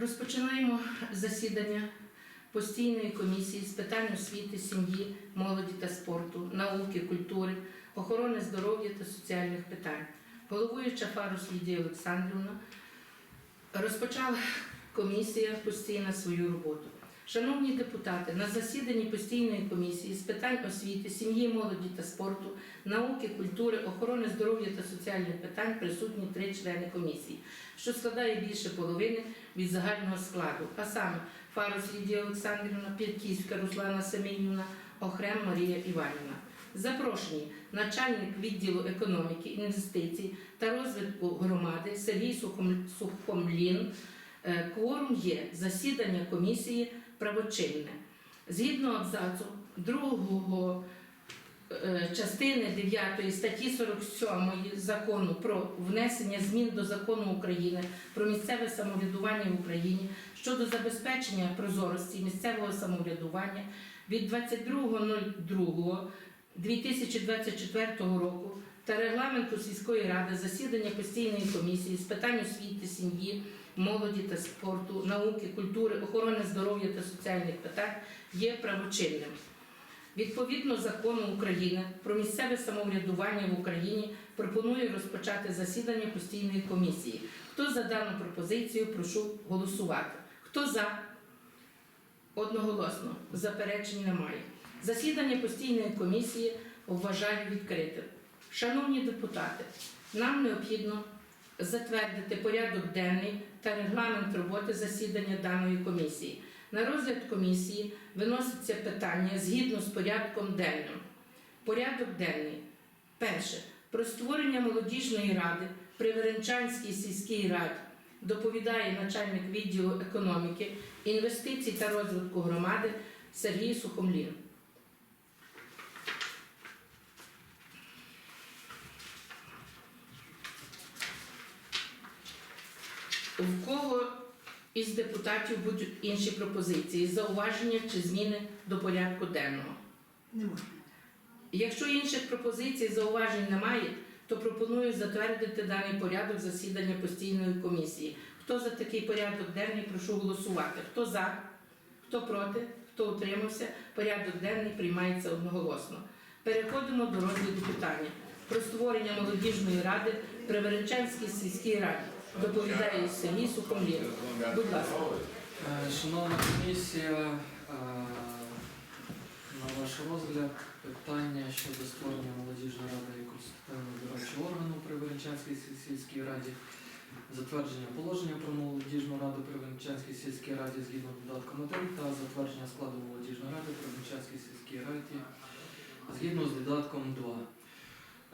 Розпочинаємо засідання постійної комісії з питань освіти, сім'ї, молоді та спорту, науки, культури, охорони здоров'я та соціальних питань. Головуюча Фарус Лідія Олександрівна розпочала комісія постійна свою роботу. Шановні депутати, на засіданні постійної комісії з питань освіти, сім'ї, молоді та спорту, науки, культури, охорони здоров'я та соціальних питань присутні три члени комісії, що складає більше половини від загального складу, а саме Фарус Лідія Олександрівна, П'ятківська Руслана Семенівна, Охрем Марія Іванівна. Запрошені начальник відділу економіки, інвестицій та розвитку громади Сергій Сухомлін. Е, Кворум є засідання комісії правочинне. Згідно абзацу 2 е, частини 9 статті 47 закону про внесення змін до закону України про місцеве самоврядування в Україні щодо забезпечення прозорості місцевого самоврядування від 22.02.2024 року та регламенту сільської ради засідання постійної комісії з питань освіти, сім'ї, молоді та спорту, науки, культури, охорони здоров'я та соціальних питань є правочинним. Відповідно закону України про місцеве самоврядування в Україні пропоную розпочати засідання постійної комісії. Хто за дану пропозицію, прошу голосувати. Хто за? Одноголосно. Заперечень немає. Засідання постійної комісії вважаю відкритим. Шановні депутати, нам необхідно затвердити порядок денний та регламент роботи засідання даної комісії. На розгляд комісії виноситься питання згідно з порядком денним. Порядок денний. Перше. Про створення молодіжної ради при Веренчанській сільській раді доповідає начальник відділу економіки, інвестицій та розвитку громади Сергій Сухомлін. В кого із депутатів будуть інші пропозиції, зауваження чи зміни до порядку денного? Немає. Якщо інших пропозицій, зауважень немає, то пропоную затвердити даний порядок засідання постійної комісії. Хто за такий порядок денний, прошу голосувати. Хто за, хто проти, хто утримався, порядок денний приймається одноголосно. Переходимо до розгляду питання про створення молодіжної ради при Веренчанській сільській раді. Доповідає Сергій Сухомлін. Будь ласка. Е, Шановна комісія, е, на ваш розгляд питання щодо створення молодіжної ради і консультативного дорадчого органу при Веренчанській сільській раді, затвердження положення про молодіжну раду при Веренчанській сільській раді згідно додатком 1 та затвердження складу молодіжної ради при Веренчанській сільській раді згідно з додатком 2.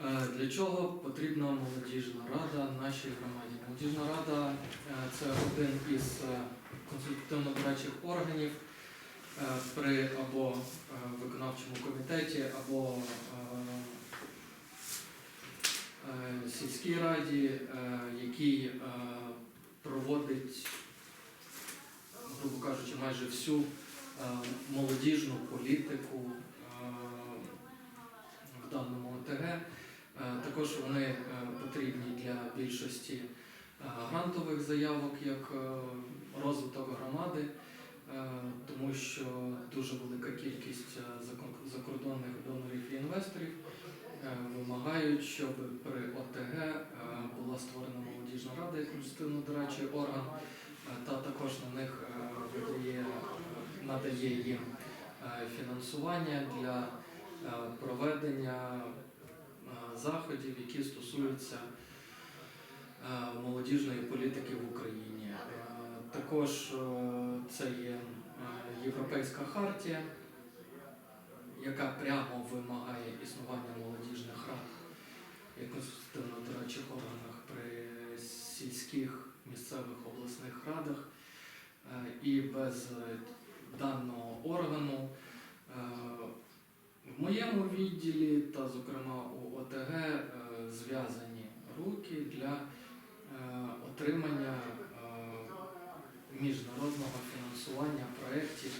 Е, Для чого потрібна молодіжна рада нашій громаді? Молодіжна рада е, це один із е, консультативно-дорадчих органів при або виконавчому комітеті, або сільській раді, який проводить, грубо кажучи, майже всю молодіжну політику в даному ОТГ. Також вони е, потрібні для більшості е, грантових заявок як е, розвиток громади, тому що дуже велика кількість закордонних донорів і інвесторів вимагають, щоб при ОТГ була створена молодіжна рада як конституційно-дорадчий орган, та також на них видає, надає їм фінансування для проведення заходів, які стосуються е, молодіжної політики в Україні. Е, Також е, це є Європейська хартія, яка прямо вимагає існування молодіжних рад як консультативно-дорадчих органах при сільських місцевих обласних радах. І без даного органу в моєму відділі та, зокрема, у ОТГ е, зв'язані руки для е, отримання е, міжнародного фінансування проєктів,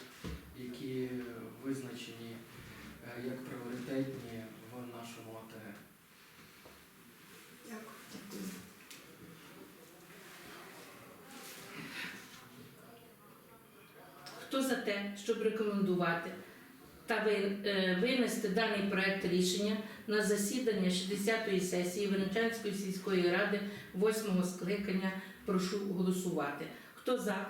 які визначені як пріоритетні в нашому ОТГ. Дякую. Хто за те, щоб рекомендувати та е, винести даний проект рішення на засідання 60-ї сесії Венечанської сільської ради 8-го скликання, прошу голосувати. Хто за?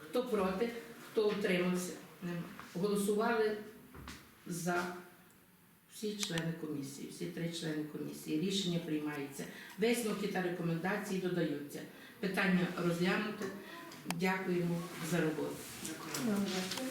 Хто проти? Хто утримався? Голосували за всі члени комісії, всі три члени комісії. Рішення приймається. Висновки та рекомендації додаються. Питання розглянуто. Дякуємо за роботу. Дякую.